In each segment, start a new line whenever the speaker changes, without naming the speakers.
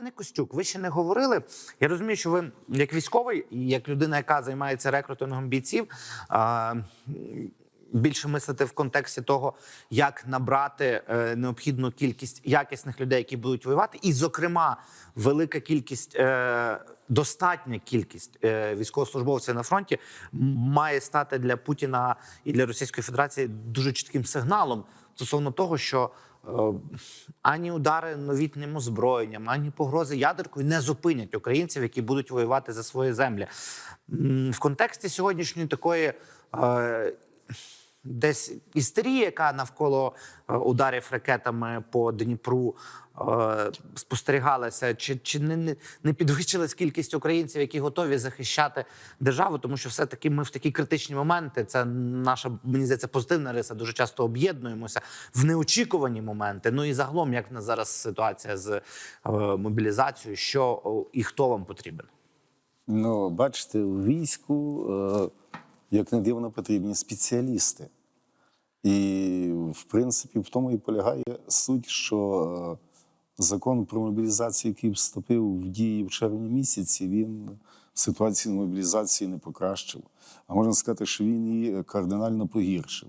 Пане Костюк, ви ще не говорили. Я розумію, що ви як військовий, як людина, яка займається рекрутингом бійців, більше мислите в контексті того, як набрати е, необхідну кількість якісних людей, які будуть воювати, і, зокрема, велика кількість. Е, Достатня кількість е, військовослужбовців на фронті має стати для Путіна і для Російської Федерації дуже чітким сигналом стосовно того, що ані удари новітним озброєнням, ані погрози ядеркою не зупинять українців, які будуть воювати за свої землі. В контексті сьогоднішньої такої. Десь істерія, яка навколо е, ударів ракетами по Дніпру е, спостерігалася, чи, чи не, не, підвищилась кількість українців, які готові захищати державу, тому що все-таки ми в такі критичні моменти. Це наша мені здається позитивна риса. Дуже часто об'єднуємося в неочікувані моменти. Ну і загалом, як в нас зараз ситуація з е, мобілізацією, що і хто вам потрібен?
Ну, бачите, у війську, як не дивно, потрібні спеціалісти. І, в принципі, в тому і полягає суть, що е, закон про мобілізацію, який вступив в дії в червні місяці, він ситуацію мобілізації не покращив. А можна сказати, що він її кардинально погіршив.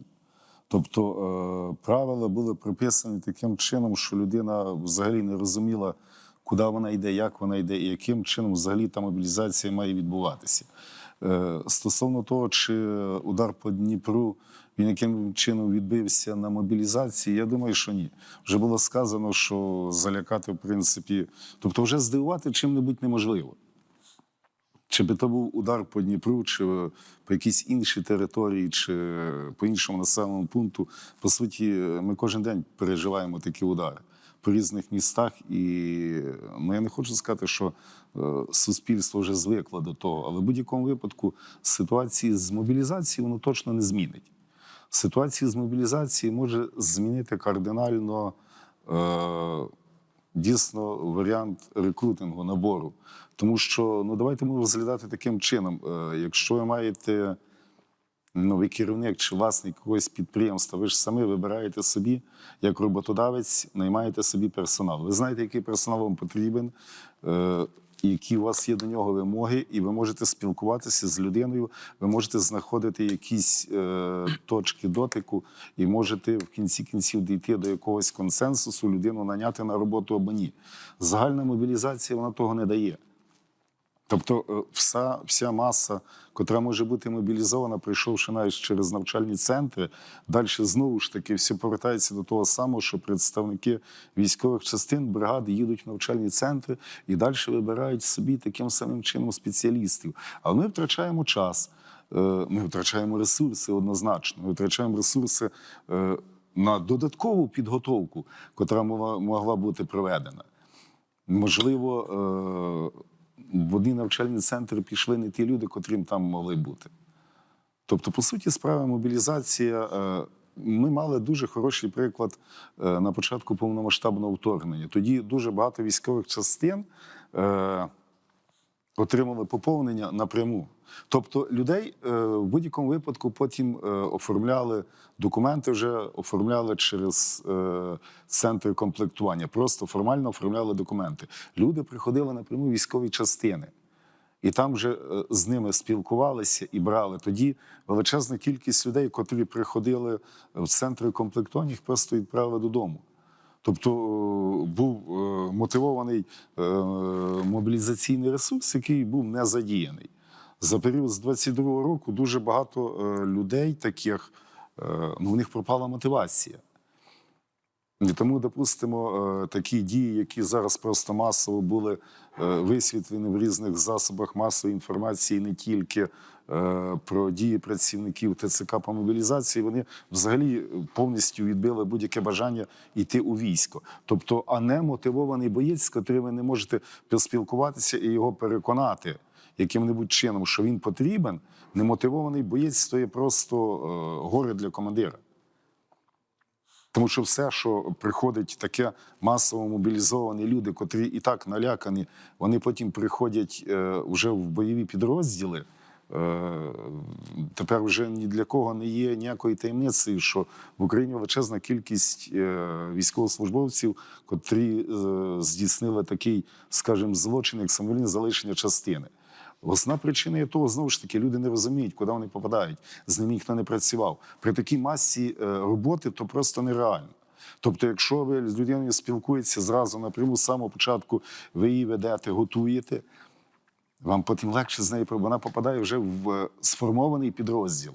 Тобто е, правила були прописані таким чином, що людина взагалі не розуміла, куди вона йде, як вона йде, і яким чином взагалі та мобілізація має відбуватися. Е, Стосовно того, чи удар по Дніпру він яким чином відбився на мобілізації, я думаю, що ні. Вже було сказано, що залякати, в принципі, тобто, вже здивувати чим-небудь неможливо. Чи би то був удар по Дніпру, чи по якійсь іншій території, чи по іншому населеному пункту. По суті, ми кожен день переживаємо такі удари по різних містах. І ну, я не хочу сказати, що е, суспільство вже звикло до того, але в будь-якому випадку ситуації з мобілізацією воно точно не змінить. Ситуацію з мобілізацією може змінити кардинально. Е, дійсно варіант рекрутингу, набору. Тому що ну давайте ми розглядати таким чином. Е, якщо ви маєте ви керівник чи власник якогось підприємства, ви ж самі вибираєте собі, як роботодавець, наймаєте собі персонал. Ви знаєте, який персонал вам потрібен, е, які у вас є до нього вимоги, і ви можете спілкуватися з людиною, ви можете знаходити якісь е, точки дотику, і можете в кінці кінців дійти до якогось консенсусу, людину наняти на роботу або ні. Загальна мобілізація вона того не дає. Тобто е, вся, вся маса, котра може бути мобілізована, прийшовши навіть через навчальні центри, далі знову ж таки все повертається до того самого, що представники військових частин бригади їдуть в навчальні центри і далі вибирають собі таким самим чином спеціалістів. Але ми втрачаємо час, е, ми втрачаємо ресурси однозначно. Ми втрачаємо ресурси е, на додаткову підготовку, котра могла бути проведена. Можливо, в одні навчальні центри пішли не ті люди, котрим там могли бути. Тобто, по суті, справа мобілізація. е, Ми мали дуже хороший приклад е, на початку повномасштабного вторгнення. Тоді дуже багато військових частин е, отримали поповнення напряму. Тобто людей е, в будь-якому випадку потім е, оформляли документи, вже оформляли через е, центри комплектування. Просто формально оформляли документи. Люди приходили напряму військові частини. І там вже з ними спілкувалися і брали. Тоді величезна кількість людей, котрі приходили в центри комплектування, їх просто відправили додому. Тобто е, був е, мотивований е, мобілізаційний ресурс, який був не задіяний. За період з 22-го року дуже багато людей таких, ну, у них пропала мотивація. І тому, допустимо, е, такі дії, які зараз просто масово були е, висвітлені в різних засобах масової інформації, не тільки е, про дії працівників ТЦК по мобілізації, вони взагалі повністю відбили будь-яке бажання йти у військо. Тобто, а не мотивований боєць, з котрим ви не можете поспілкуватися і його переконати яким-небудь чином, що він потрібен, немотивований боєць то є просто горе для командира. Тому що все, що приходить таке масово мобілізовані люди, котрі і так налякані, вони потім приходять е, вже в бойові підрозділи. Е, Тепер вже ні для кого не є ніякої таємниці, що в Україні величезна кількість е, військовослужбовців, котрі здійснили такий, скажімо, злочин, як самовільне залишення частини. Основна причина є того, знову ж таки, люди не розуміють, куди вони попадають. З ними ніхто не працював. При такій масі е, роботи то просто нереально. Тобто, якщо ви з людиною спілкуєтеся зразу напряму з самого початку, ви її ведете, готуєте, вам потім легше з нею, вона попадає вже в е, сформований підрозділ.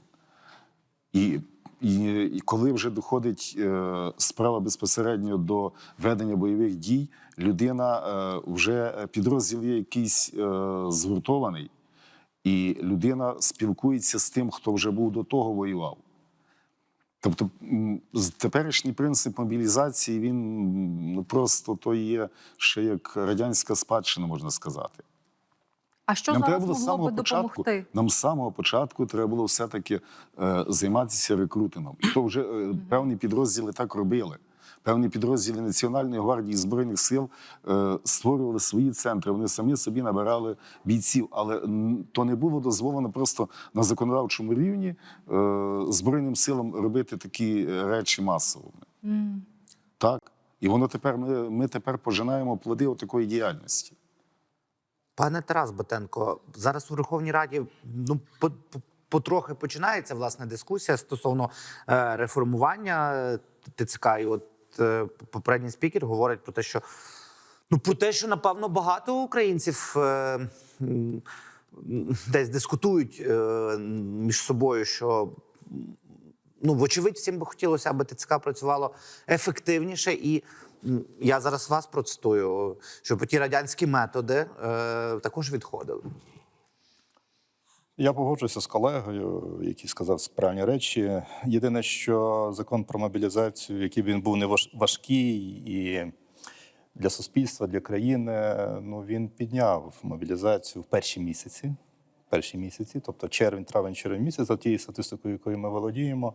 І, і, коли вже доходить е, справа безпосередньо до ведення бойових дій, людина е, вже підрозділ є якийсь е, згуртований, і людина спілкується з тим, хто вже був до того воював. Тобто теперішній принцип мобілізації він ну, просто то є ще як радянська спадщина, можна сказати.
А що
Нам треба
зараз
було
могло
самого
би
початку.
допомогти?
Нам з самого початку треба було все-таки е, займатися рекрутингом. І то вже е, певні підрозділи так робили. Певні підрозділи Національної гвардії збройних сил е, створювали свої центри. Вони самі собі набирали бійців, але то не було дозволено просто на законодавчому рівні е, збройним силам робити такі е, речі масово.
М.
Так, і воно тепер ми, ми тепер пожинаємо плоди такої діяльності.
Пане Тарас Батенко, зараз у Верховній Раді ну по, по- потрохи починається власне дискусія стосовно е, реформування ТЦК. І от е, попередній спікер говорить про те, що ну про те, що напевно багато українців е, десь дискутують е, між собою, що ну, вочевидь, всім би хотілося, аби ТЦК працювало ефективніше. І я зараз вас процитую, щоб ті радянські методи е, також відходили.
Я погоджуюся з колегою, який сказав правильні речі. Єдине, що закон про мобілізацію, який він був не важкий і для суспільства, для країни, ну він підняв мобілізацію в перші місяці. Перші місяці, тобто червень, травень, червень місяць, за тією статистикою, якою ми володіємо,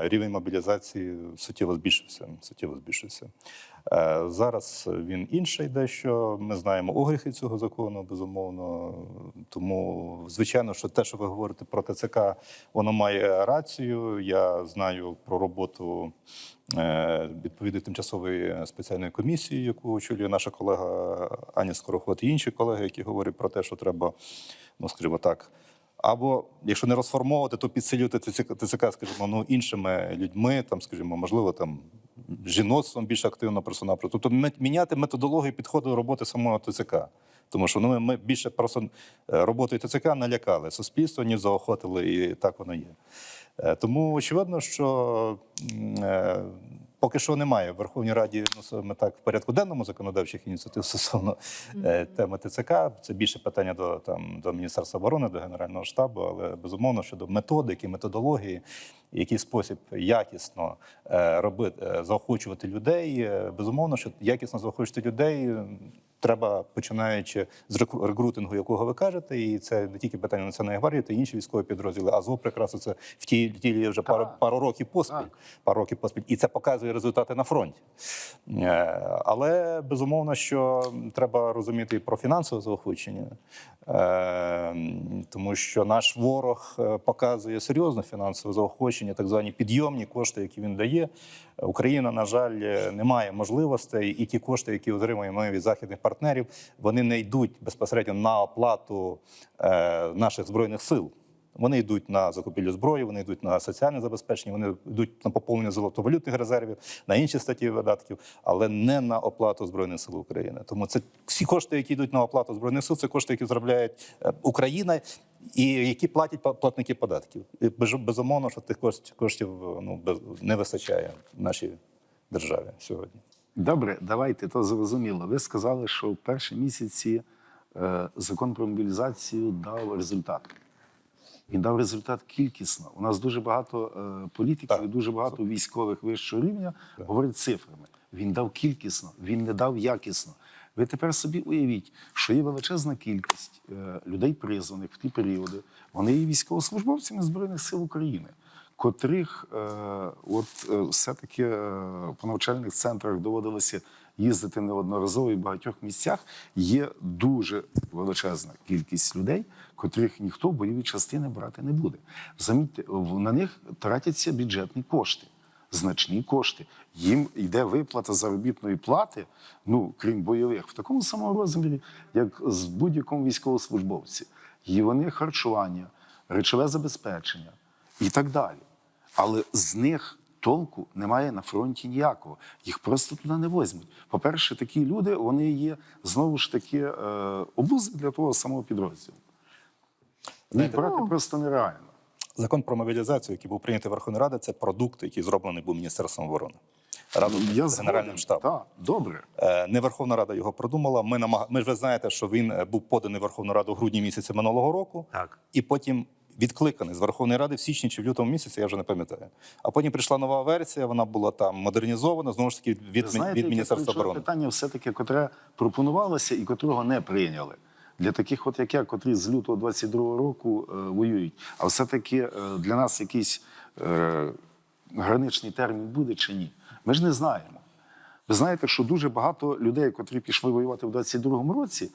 рівень мобілізації суттєво збільшився. Суттєво збільшився. Е, Зараз він інший дещо. Ми знаємо огріхи цього закону, безумовно. Тому, звичайно, що те, що ви говорите про ТЦК, воно має рацію. Я знаю про роботу е, відповідної тимчасової спеціальної комісії, яку очолює наша колега Аня Скороход і інші колеги, які говорять про те, що треба, ну скажімо так. Або якщо не розформовувати, то підсилювати ТЦК, скажімо, ну іншими людьми, там, скажімо, можливо, там жіноцтвом більш активно просто-напросто. Тобто міняти методологію підходу роботи самого ТЦК. Тому що ну, ми- більше просто е, роботою ТЦК налякали суспільство, ніж заохотили, і так воно є. Е, Тому очевидно, що е, поки що немає в Верховній Раді ну, саме так в порядку денному законодавчих ініціатив стосовно е, теми ТЦК. Це більше питання до там до Міністерства оборони, до Генерального штабу, але безумовно щодо методики, методології, який спосіб якісно е, робити, е, заохочувати людей. Безумовно, що якісно заохочувати людей. Треба починаючи з рекру- рекрутингу, якого ви кажете, і це не тільки питання Національної гвардії, та й інші військові підрозділи. Азов прекрасно це в ті тілі вже пару, пару років поспіль. Пару років поспіль, і це показує результати на фронті. Е, Але безумовно, що треба розуміти і про фінансове заохочення, Е, тому що наш ворог е, показує серйозне фінансове заохочення, так звані підйомні кошти, які він дає. Україна, на жаль, не має можливостей, і ті кошти, які отримуємо ми від західних партнерів, вони не йдуть безпосередньо на оплату е, наших збройних сил. Вони йдуть на закупівлю зброї, вони йдуть на соціальне забезпечення, вони йдуть на поповнення золотовалютних резервів, на інші статті видатків, але не на оплату збройних сил України. Тому це всі кошти, які йдуть на оплату збройних сил, це кошти, які заробляють е, Україна. І які платять платники податків, і безумовно, що тих коштів, ну не вистачає в нашій державі сьогодні.
Добре, давайте то зрозуміло. Ви сказали, що в перші місяці е, закон про мобілізацію дав результат. Він дав результат кількісно. У нас дуже багато е, політиків і дуже багато військових вищого рівня говорять цифрами. Він дав кількісно, він не дав якісно. Ви тепер собі уявіть, що є величезна кількість е, людей, призваних в ті періоди. Вони є військовослужбовцями Збройних сил України, котрих е, от е, все-таки е, по навчальних центрах доводилося їздити неодноразово і в багатьох місцях. Є дуже величезна кількість людей, котрих ніхто в бойові частини брати не буде. Замітьте, на них тратяться бюджетні кошти. Значні кошти. Їм йде виплата заробітної плати, ну крім бойових, в такому самому розмірі, як з будь-якому військовослужбовці. І вони харчування, речове забезпечення і так далі. Але з них толку немає на фронті ніякого. Їх просто туди не возьмуть. По-перше, такі люди вони є знову ж таки е, обузи для того самого підрозділу. Їх брати просто нереально.
Закон про мобілізацію, який був прийнятий Верховною Радою, це продукт, який зроблений був Міністерством оборони. Разом з Генеральним
згоден.
штабом.
Так, добре.
Е, Не Верховна Рада його продумала. Ми намаг... ми ж ви знаєте, що він е, був поданий Верховну Раду в грудні місяці минулого року,
Так.
і потім відкликаний з Верховної Ради в січні чи в лютому місяці, я вже не пам'ятаю. А потім прийшла нова версія, вона була там модернізована, знову ж таки від,
Ви
від Міністерства оборони.
питання все-таки, котре пропонувалося і котрого не прийняли. Для таких, от як я, котрі з лютого 22-го року е, воюють. А все-таки е, для нас якийсь е, граничний термін буде чи ні? Ми ж не знаємо. Ви знаєте, що дуже багато людей, котрі пішли воювати в 22-му році,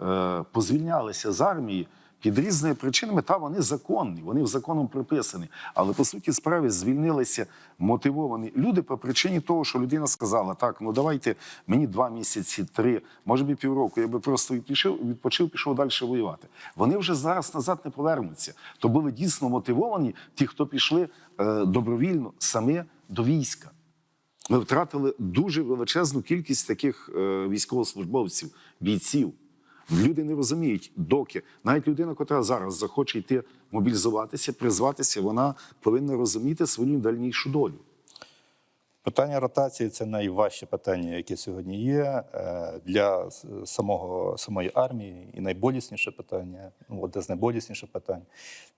е, позвільнялися з армії під різними причинами, та вони законні, вони в законом приписані. Але по суті справи звільнилися мотивовані люди по причині того, що людина сказала: так, ну давайте мені два місяці, три, може би півроку, я би просто відпочив, відпочив, пішов далі воювати. Вони вже зараз назад не повернуться. То були дійсно мотивовані ті, хто пішли е, добровільно саме до війська. Ми втратили дуже величезну кількість таких е, військовослужбовців, бійців. Люди не розуміють, доки навіть людина, яка зараз захоче йти мобілізуватися, призватися, вона повинна розуміти свою дальнішу долю.
Питання ротації це найважче питання, яке сьогодні є е, для самого самої армії, і найболісніше питання. Ну одне з найболісніших питань.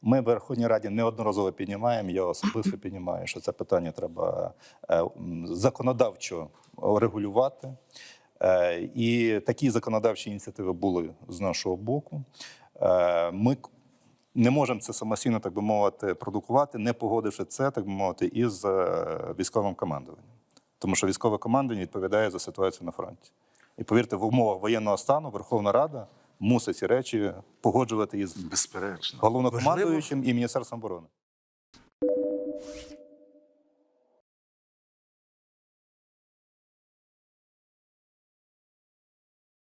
Ми в Верховній Раді неодноразово піднімаємо. Я особисто піднімаю, що це питання треба е, законодавчо регулювати. Е, І такі законодавчі ініціативи були з нашого боку. Е, Ми не можемо це самостійно, так би мовити, продукувати, не погодивши це, так би мовити, із е, військовим командуванням. Тому що військове командування відповідає за ситуацію на фронті. І повірте, в умовах воєнного стану Верховна Рада мусить ці речі погоджувати із
Безперечно.
головнокомандуючим і Міністерством оборони.